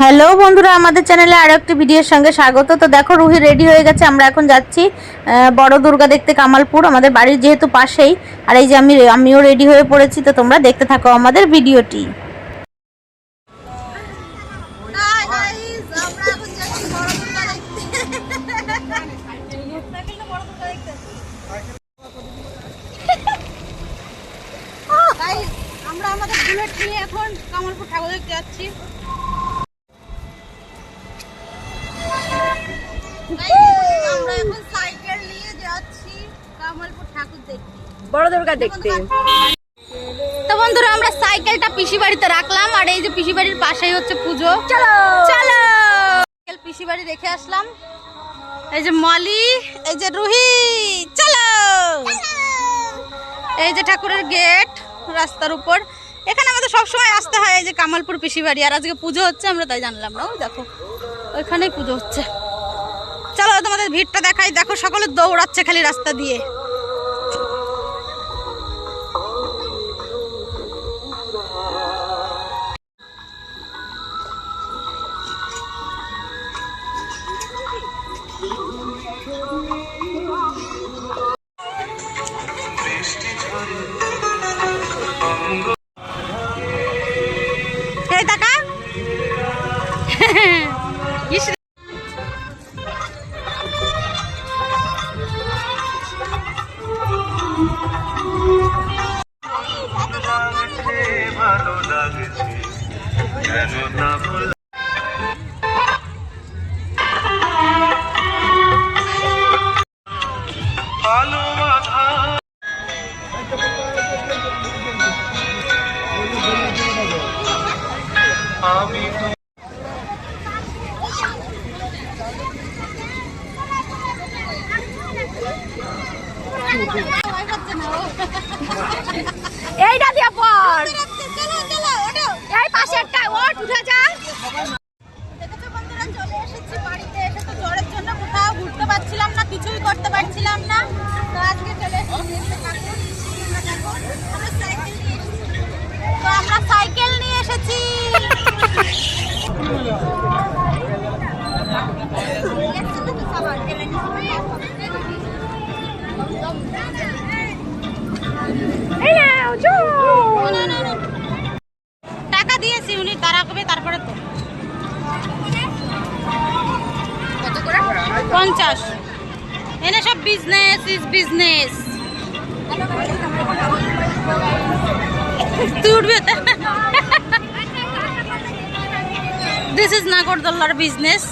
Hello বন্ধুরা, আমাদের চ্যানেলে আরও একটি ভিডিওর সঙ্গে স্বাগত। তো দেখো, রুহি রেডি হয়ে গেছে। আমরা এখন যাচ্ছি বড় দুর্গা দেখতে কামালপুর, আমাদের বাড়ির যেহেতু পাশেই। আর এই যে আমি আমিও রেডি হয়ে পড়েছি, তো তোমরা দেখতে থাকো আমাদের ভিডিওটি। আমরা আমাদের বুলেট নিয়ে এখন কামালপুর ঠাকুর দেখতে যাচ্ছি। বড় দুর্গা দেখতে। তো বন্ধুরা আমরা সাইকেলটা পিসি বাড়িতে রাখলাম আর এই যে পিসি বাড়ির পাশেই হচ্ছে পুজো। চলো! চলো! সাইকেল পিসি বাড়ি রেখে আসলাম। এই যে মলি এই যে রুহি চলো! এই যে ঠাকুরের গেট রাস্তার উপর। এখানে আমাদের সবসময় আসতে হয় এই যে কামালপুর পিসি বাড়ি আর আজকে পুজো হচ্ছে আমরা তাই জানলাম না। দেখো ওইখানেই পুজো হচ্ছে। চলো তোমাদের ভিড়টা দেখাই দেখো সকলে দৌড়াচ্ছে খালি রাস্তা দিয়ে। লাগছে এইটা দিয়ে পর এসেছি। টাকা দিয়েছি উনি, তারা দাঁড়াবে তারপরে তো। পঞ্চাশ। এনে সব বিজনেস ইজ বিজনেস তুই উঠবি দিস ইজ নাগরদোল্লার বিজনেস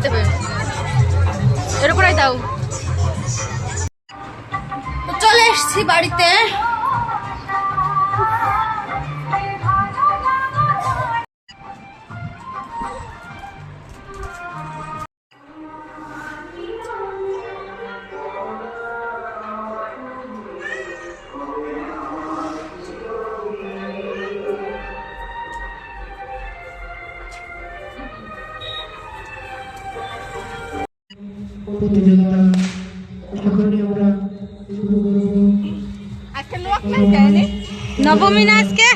আমারটা পেয়ে এর উপরে দাও। চলে এসছি বাড়িতে। প্রতিযোগিতা। এখনই আমরা শুরু করব। নবমী না আজকে?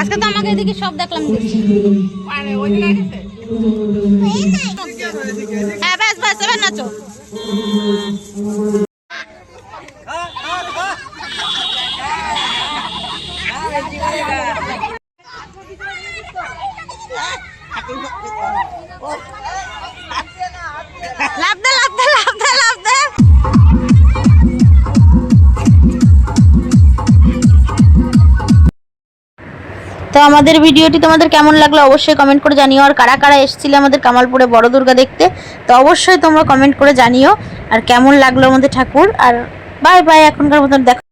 আজকে তো আমাকে এদিকে সব দেখলাম। হ্যাঁ ব্যাস ব্যাস এবার নাচো। তো আমাদের ভিডিওটি তোমাদের কেমন লাগল অবশ্যই কমেন্ট করে জানিও। আর কারা কারা এসেছিলে আমাদের কামালপুরে বড় দুর্গা দেখতে, তো অবশ্যই তোমরা কমেন্ট করে জানিও। আর কেমন লাগল আমাদের ঠাকুর। আর বাই বাই এখনকার মতন দেখো